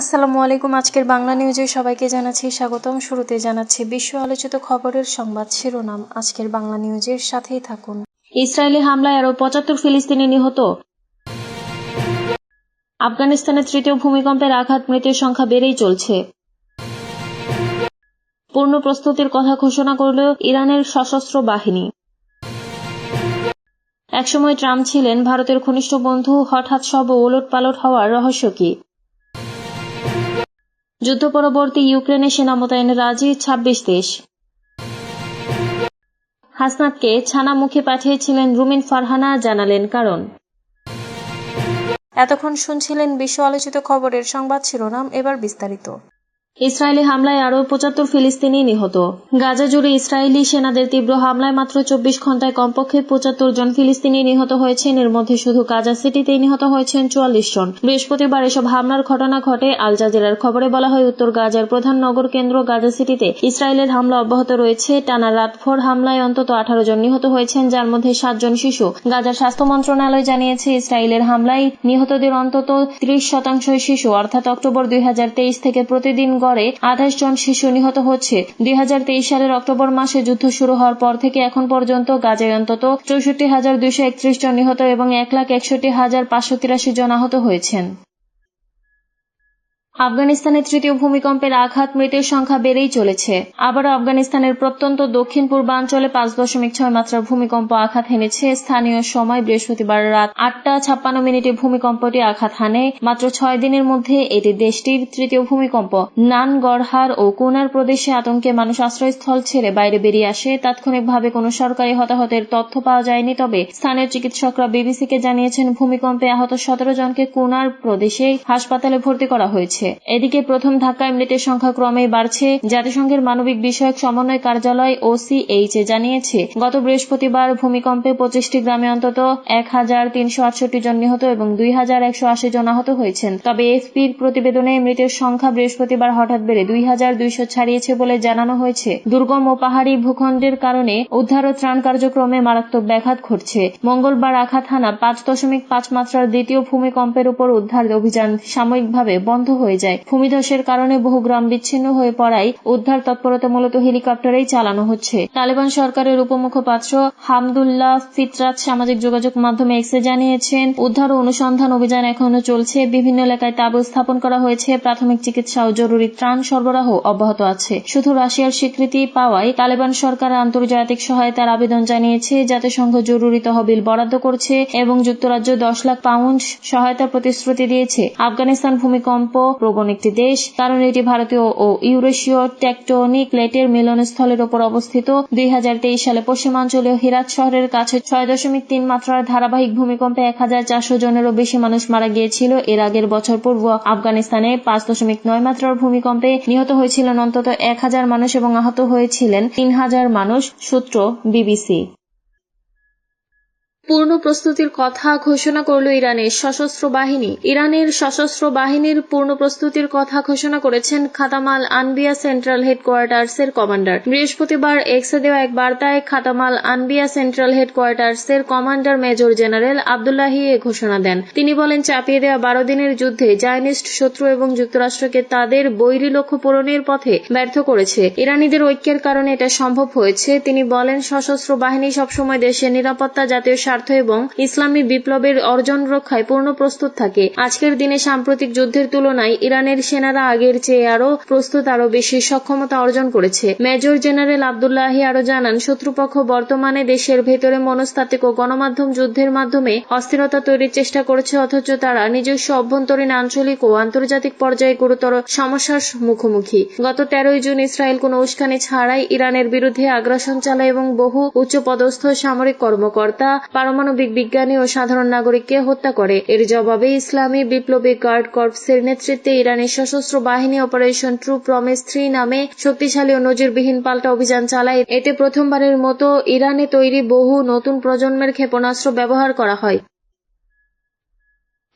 আসসালামু আলাইকুম, আজকের বাংলা নিউজে সবাইকে জানাচ্ছি স্বাগতম। শুরুতে জানাচ্ছি বিশ্ব আলোচিত খবরের সংবাদ শিরোনাম। আজকের বাংলা নিউজের সাথেই থাকুন। ইসরায়েলি হামলায় আরও পঁচাত্তর ফিলিস্তিনি নিহত। আফগানিস্তানের তৃতীয় ভূমিকম্পের আঘাত মৃতের সংখ্যা বেড়েই চলছে। পূর্ণ প্রস্তুতির কথা ঘোষণা করল ইরানের সশস্ত্র বাহিনী। একসময় ট্রাম্প ছিলেন ভারতের ঘনিষ্ঠ বন্ধু। হঠাৎ সব ওলট পালট হওয়ার রহস্য কি? যুদ্ধ পরবর্তী ইউক্রেনে সেনা মোতায়েনে রাজি ছাব্বিশ দেশ। হাসনাতকে ছানা মুখে পাঠিয়েছিলেন রুমিন ফারহানা, জানালেন কারণ। এতক্ষণ শুনছিলেন বিশ্ব আলোচিত খবরের সংবাদ শিরোনাম, এবার বিস্তারিত। ইসরায়েলি হামলায় আরও পঁচাত্তর ফিলিস্তিনি নিহত। গাজা জুড়ে ইসরায়েলি সেনাদের তীব্র হামলায় মাত্র চব্বিশ ঘন্টায় কমপক্ষে পঁচাত্তর জন ফিলিস্তিনি নিহত হয়েছেন এর মধ্যে শুধু গাজা সিটিতেই নিহত হয়েছেন চুয়াল্লিশ জন। বৃহস্পতিবার এসব হামলার ঘটনা ঘটে আল জাজিরার খবরে বলা হয়, উত্তর গাজার প্রধান নগর কেন্দ্র গাজা সিটিতে ইসরায়েলের হামলা অব্যাহত রয়েছে। টানা রাতভর হামলায় অন্তত আঠারো জন নিহত হয়েছেন, যার মধ্যে সাতজন শিশু। গাজার স্বাস্থ্য মন্ত্রণালয় জানিয়েছে, ইসরায়েলের হামলায় নিহতদের অন্তত ত্রিশ শতাংশ শিশু। অর্থাৎ অক্টোবর দুই হাজার তেইশ থেকে প্রতিদিন গড়ে আঠাশ জন শিশু নিহত হচ্ছে। দুই হাজার তেইশ সালের অক্টোবর মাসে যুদ্ধ শুরু হওয়ার পর থেকে এখন পর্যন্ত গাজায় অন্তত চৌষট্টি হাজার দুইশো একত্রিশ জন নিহত এবং এক লাখ একষট্টি হাজার পাঁচশো তিরাশি জন আহত হয়েছেন। আফগানিস্তানের তৃতীয় ভূমিকম্পের আঘাত মৃতের সংখ্যা বেড়েই চলেছে। আবারও আফগানিস্তানের প্রত্যন্ত দক্ষিণ পূর্বাঞ্চলে পাঁচ দশমিক ছয় মাত্রার ভূমিকম্প আঘাত হেনেছে। স্থানীয় সময় বৃহস্পতিবার রাত আটটা ছাপ্পান্ন মিনিটে ভূমিকম্পটি আঘাত হানে। মাত্র ছয় দিনের মধ্যে এটি দেশটির তৃতীয় ভূমিকম্প। নানগড়হার ও কুনার প্রদেশে আতঙ্কে মানুষ আশ্রয়স্থল ছেড়ে বাইরে বেরিয়ে আসে। তাৎক্ষণিকভাবে কোনো সরকারি হতাহতের তথ্য পাওয়া যায়নি, তবে স্থানীয় চিকিৎসকরা বিবিসিকে জানিয়েছেন, ভূমিকম্পে আহত সতেরো জনকে কুনার প্রদেশে হাসপাতালে ভর্তি করা হয়েছে। এদিকে প্রথম ধাক্কায় মৃতের সংখ্যা ক্রমেই বাড়ছে। জাতিসংঘের মানবিক বিষয়ক সমন্বয় কার্যালয় ওসিএইচ এ জানিয়েছে, গত বৃহস্পতিবার ভূমিকম্পে পঁচিশটি গ্রামে অন্তত এক হাজার তিনশো আটষট্টি জন নিহত এবং দুই হাজার একশো আশি জন আহত হয়েছেন। তবে এফপির প্রতিবেদনে মৃতের সংখ্যা বৃহস্পতিবার হঠাৎ বেড়ে দুই হাজার দুইশো ছাড়িয়েছে বলে জানানো হয়েছে। দুর্গম ও পাহাড়ি ভূখণ্ডের কারণে উদ্ধার ও ত্রাণ কার্যক্রমে মারাত্মক ব্যাঘাত ঘটছে। মঙ্গলবার আঘাত থানা পাঁচ দশমিক পাঁচ মাত্রার দ্বিতীয় ভূমিকম্পের উপর উদ্ধার অভিযান সাময়িকভাবে বন্ধ হয়ে যায়। ভূমিধসের কারণে বহু গ্রাম বিচ্ছিন্ন হয়ে পড়ায় উদ্ধার তৎপরতা মূলত হেলিকপ্টারেই চালানো হচ্ছে। তালেবান সরকারের উপমুখপাত্র হামদুল্লাহ ফিতরাত সামাজিক যোগাযোগ মাধ্যমে এক্সে জানিয়েছেন, উদ্ধার ও অনুসন্ধান অভিযান এখনও চলছে। বিভিন্ন এলাকায় তাবু স্থাপন করা হয়েছে। প্রাথমিক চিকিৎসা ও জরুরি ত্রাণ সরবরাহ অব্যাহত আছে। শুধু রাশিয়ার স্বীকৃতি পাওয়ায় তালেবান সরকার আন্তর্জাতিক সহায়তার আবেদন জানিয়েছে জাতিসংঘ জরুরি তহবিল বরাদ্দ করছে এবং যুক্তরাজ্য দশ লাখ পাউন্ড সহায়তার প্রতিশ্রুতি দিয়েছে। আফগানিস্তান ভূমিকম্প প্রবণ একটি দেশ, কারণ এটি ভারতীয় ও ইউরেশীয় টেকটোনিক প্লেটের মিলনস্থলের ওপর অবস্থিত। দুই হাজার তেইশ সালে পশ্চিমাঞ্চলীয় হিরাত শহরের কাছে ছয় দশমিক তিন মাত্রার ধারাবাহিক ভূমিকম্পে এক হাজার চারশো জনেরও বেশি মানুষ মারা গিয়েছিল। এর আগের বছর পূর্ব আফগানিস্তানে পাঁচ দশমিক নয় মাত্রার ভূমিকম্পে নিহত হয়েছিলেন অন্তত এক হাজার মানুষ এবং আহত হয়েছিলেন তিন হাজার মানুষ, সূত্র বিবিসি। পূর্ণ প্রস্তুতির কথা ঘোষণা করল ইরানের সশস্ত্র বাহিনী। ইরানের সশস্ত্র বাহিনীর পূর্ণ প্রস্তুতির কথা ঘোষণা করেছেন খাতামাল আনবিয়া সেন্ট্রাল হেডকোয়ার্টার্সের কমান্ডার। বৃহস্পতিবার এক্সে দেওয়া এক বার্তায় খাতামাল আনবিয়া সেন্ট্রাল হেডকোয়ার্টার্সের কমান্ডার মেজর জেনারেল আবদুল্লাহি এ ঘোষণা দেন। তিনি বলেন, চাপিয়ে দেওয়া বারো দিনের যুদ্ধে জায়নিস্ট শত্রু এবং যুক্তরাষ্ট্রকে তাদের বৈরী লক্ষ্য পূরণের পথে ব্যর্থ করেছে। ইরানিদের ঐক্যের কারণে এটা সম্ভব হয়েছে। তিনি বলেন, সশস্ত্র বাহিনী সবসময় দেশের নিরাপত্তা জাতীয় স্বার্থ এবং ইসলামী বিপ্লবের অর্জন রক্ষায় পূর্ণ প্রস্তুত থাকে। আজকের দিনে সাম্প্রতিক যুদ্ধের তুলনায় ইরানের সেনারা আগের চেয়ে আরও প্রস্তুত, আরও বেশি সক্ষমতা অর্জন করেছে। মেজর জেনারেল আবদুল্লাহি আরও জানান, শত্রুপক্ষ বর্তমানে দেশের ভেতরে মনস্তাত্ত্বিক ও গণমাধ্যম যুদ্ধের মাধ্যমে অস্থিরতা তৈরির চেষ্টা করেছে, অথচ তারা নিজস্ব অভ্যন্তরীণ, আঞ্চলিক ও আন্তর্জাতিক পর্যায়ে গুরুতর সমস্যার মুখোমুখি। গত তেরোই জুন ইসরায়েল কোনো উস্কানি ছাড়াই ইরানের বিরুদ্ধে আগ্রাসন চালায় এবং বহু উচ্চপদস্থ সামরিক কর্মকর্তা পারমাণবিক বিজ্ঞানী ও সাধারণ নাগরিককে হত্যা করে। এর জবাবে ইসলামী বিপ্লবী গার্ড কর্পসের নেতৃত্বে ইরানের সশস্ত্র বাহিনী অপারেশন ট্রু প্রমিস থ্রি নামে শক্তিশালী ও নজিরবিহীন পাল্টা অভিযান চালায়। এতে প্রথমবারের মতো ইরানে তৈরি বহু নতুন প্রজন্মের ক্ষেপণাস্ত্র ব্যবহার করা হয়।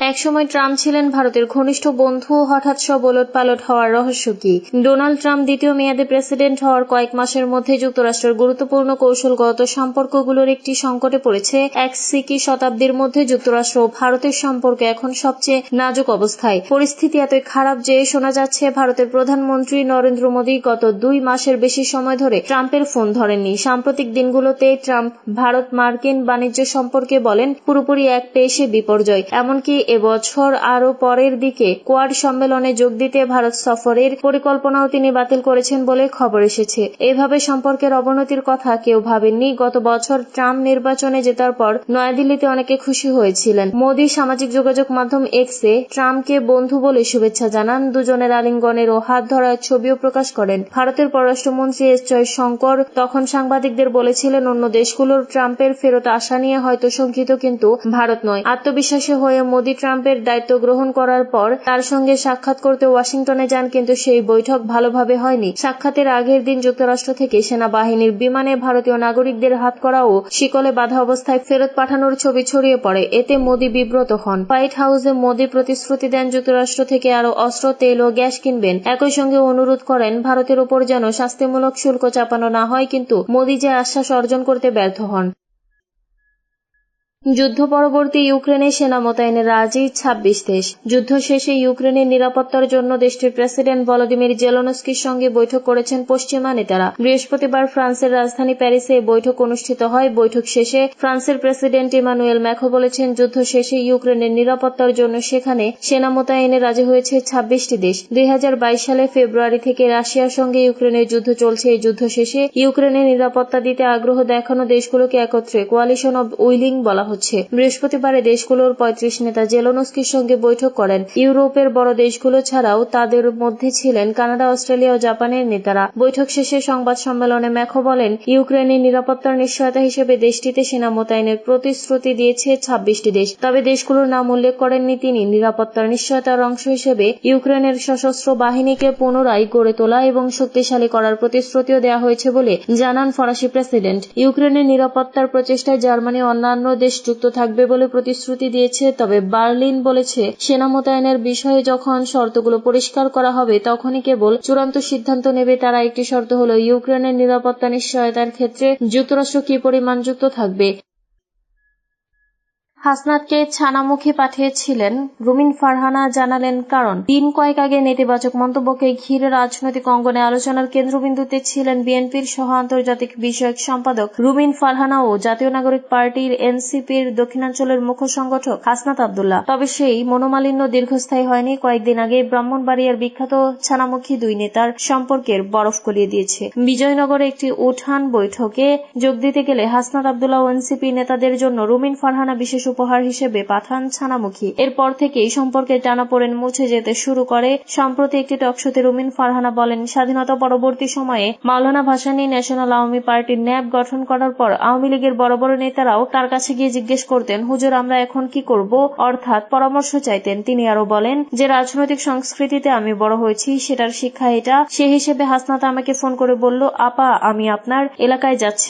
একসময় ট্রাম্প ছিলেন ভারতের ঘনিষ্ঠ বন্ধু, হঠাৎ সব ওলট পালট হওয়ার রহস্য কি? ডোনাল্ড ট্রাম্প দ্বিতীয় মেয়াদে প্রেসিডেন্ট হওয়ার কয়েক মাসের মধ্যে যুক্তরাষ্ট্রের গুরুত্বপূর্ণ কৌশলগত সম্পর্কগুলোর একটি সংকটে পড়েছে। এক সিকি শতাব্দীর মধ্যে যুক্তরাষ্ট্র ও ভারতের সম্পর্ক এখন সবচেয়ে নাজুক অবস্থায়। পরিস্থিতি এতই খারাপ যে শোনা যাচ্ছে ভারতের প্রধানমন্ত্রী নরেন্দ্র মোদী গত দুই মাসের বেশি সময় ধরে ট্রাম্পের ফোন ধরেননি। সাম্প্রতিক দিনগুলোতে ট্রাম্প ভারত মার্কিন বাণিজ্য সম্পর্কে বলেন, পুরোপুরি এক পেশে বিপর্যয়। এমনকি এবছর আরও পরের দিকে কোয়াড সম্মেলনে যোগ দিতে ভারত সফরের পরিকল্পনাও তিনি বাতিল করেছেন বলে খবর এসেছে। এভাবে সম্পর্কের অবনতির কথা কেউ ভাবেননি। গত বছর ট্রাম্প নির্বাচনে জেতার পর নয়াদিল্লিতে অনেকে খুশি হয়েছিলেন। মোদী সামাজিক যোগাযোগ মাধ্যম এক্সে ট্রাম্পকে বন্ধু বলে শুভেচ্ছা জানান। দুজনের আলিঙ্গনের ও হাত ধরার ছবিও প্রকাশ করেন। ভারতের পররাষ্ট্রমন্ত্রী এস জয়শঙ্কর তখন সাংবাদিকদের বলেছিলেন, অন্য দেশগুলোর ট্রাম্পের ফেরত আসা নিয়ে হয়তো শঙ্কিত, কিন্তু ভারত নয়। আত্মবিশ্বাসী হয়ে মোদী ট্রাম্পের দায়িত্ব গ্রহণ করার পর তার সঙ্গে সাক্ষাৎ করতে ওয়াশিংটনে যান, কিন্তু সেই বৈঠক ভালোভাবে হয়নি। সাক্ষাতের আগের দিন যুক্তরাষ্ট্র থেকে সেনাবাহিনীর বিমানে ভারতীয় নাগরিকদের হাত করা ও শিকলে বাধা অবস্থায় ফেরত পাঠানোর ছবি ছড়িয়ে পড়ে। এতে মোদি বিব্রত হন। হোয়াইট হাউসে মোদী প্রতিশ্রুতি দেন যুক্তরাষ্ট্র থেকে আরও অস্ত্র, তেল ও গ্যাস কিনবেন। একই সঙ্গে অনুরোধ করেন, ভারতের ওপর যেন শাস্তিমূলক শুল্ক চাপানো না হয়, কিন্তু মোদী যে আশ্বাস অর্জন করতে ব্যর্থ হন। যুদ্ধ পরবর্তী ইউক্রেনে সেনা মোতায়েনের রাজি ছাব্বিশ দেশ। যুদ্ধ শেষে ইউক্রেনের নিরাপত্তার জন্য দেশটির প্রেসিডেন্ট ভলোদিমির জেলনস্কির সঙ্গে বৈঠক করেছেন পশ্চিমা নেতারা। বৃহস্পতিবার ফ্রান্সের রাজধানী প্যারিসে বৈঠক অনুষ্ঠিত হয়। বৈঠক শেষে ফ্রান্সের প্রেসিডেন্ট ইমানুয়েল ম্যাখো বলেছেন, যুদ্ধ শেষে ইউক্রেনের নিরাপত্তার জন্য সেখানে সেনা মোতায়েনে রাজি হয়েছে ছাব্বিশটি দেশ। দুই হাজার বাইশ সালে ফেব্রুয়ারি থেকে রাশিয়ার সঙ্গে ইউক্রেনের যুদ্ধ চলছে। এই যুদ্ধ শেষে ইউক্রেনের নিরাপত্তা দিতে আগ্রহ দেখানো দেশগুলোকে একত্রে কোয়ালিশন অব উইলিং বলা হচ্ছে। বৃহস্পতিবারে দেশগুলোর পঁয়ত্রিশ নেতা জেলোনস্কির সঙ্গে বৈঠক করেন। ইউরোপের বড় দেশগুলো ছাড়াও তাদের মধ্যে ছিলেন কানাডা, অস্ট্রেলিয়া ও জাপানের নেতারা। বৈঠক শেষে সংবাদ সম্মেলনে ম্যাখো বলেন, ইউক্রেনের নিরাপত্তার নিশ্চয়তা হিসেবে দেশটিতে সেনা মোতায়েনের প্রতিশ্রুতি দিয়েছে ছাব্বিশটি দেশ। তবে দেশগুলোর নাম উল্লেখ করেননি তিনি। নিরাপত্তার নিশ্চয়তার অংশ হিসেবে ইউক্রেনের সশস্ত্র বাহিনীকে পুনরায় গড়ে তোলা এবং শক্তিশালী করার প্রতিশ্রুতিও দেওয়া হয়েছে বলে জানান ফরাসি প্রেসিডেন্ট। ইউক্রেনের নিরাপত্তার প্রচেষ্টায় জার্মানি অন্যান্য দেশ যুক্ত থাকবে বলে প্রতিশ্রুতি দিয়েছে, তবে বার্লিন বলেছে, সেনা মোতায়েনের বিষয়ে যখন শর্তগুলো পরিষ্কার করা হবে, তখনই কেবল চূড়ান্ত সিদ্ধান্ত নেবে তারা একটি শর্ত হল ইউক্রেনের নিরাপত্তা নিশ্চয়তার ক্ষেত্রে যুক্তরাষ্ট্র কি পরিমাণ যুক্ত থাকবে। হাসনাতকে ছানামুখী পাঠিয়েছিলেন রুমিন ফারহানা, জানালেন কারণ। দিন কয়েক আগে নেতিবাচক মন্তব্যকে ঘিরে রাজনৈতিক অঙ্গনে আলোচনার কেন্দ্রবিন্দুতে ছিলেন বিএনপির সহ আন্তর্জাতিক বিষয়ক সম্পাদক রুমিন ফারহানা ও জাতীয় নাগরিক পার্টির এনসিপির দক্ষিণাঞ্চলের মুখ্য সংগঠক হাসনাত আবদুল্লাহ। তবে সেই মনোমালিন্য দীর্ঘস্থায়ী হয়নি। কয়েকদিন আগে ব্রাহ্মণবাড়িয়ার বিখ্যাত ছানামুখী দুই নেতার সম্পর্কের বরফ গলিয়ে দিয়েছে। বিজয়নগরে একটি উঠান বৈঠকে যোগ দিতে গেলে হাসনাত আবদুল্লাহ ও এনসিপি নেতাদের জন্য রুমিন ফারহানা বিশেষ উপহার হিসেবে পাঠান ছানামুখী। এরপর থেকেই সম্পর্কে টানাপোড়েন মুছে যেতে শুরু করে। সম্প্রতি একটি টকশোতে রুমিন ফারহানা বলেন, স্বাধীনতা পরবর্তী সময়ে মাওলানা ভাসানী ন্যাশনাল আওয়ামী পার্টির ন্যাব গঠন করার পর আওয়ামী লীগের বড় বড় নেতারাও তার কাছে গিয়ে জিজ্ঞেস করতেন, হুজুর, আমরা এখন কি করব? অর্থাৎ পরামর্শ চাইতেন। তিনি আরও বলেন, যে রাজনৈতিক সংস্কৃতিতে আমি বড় হয়েছি, সেটার শিক্ষা এটা। সে হিসেবে হাসনাত আমাকে ফোন করে বলল, আপা, আমি আপনার এলাকায় যাচ্ছি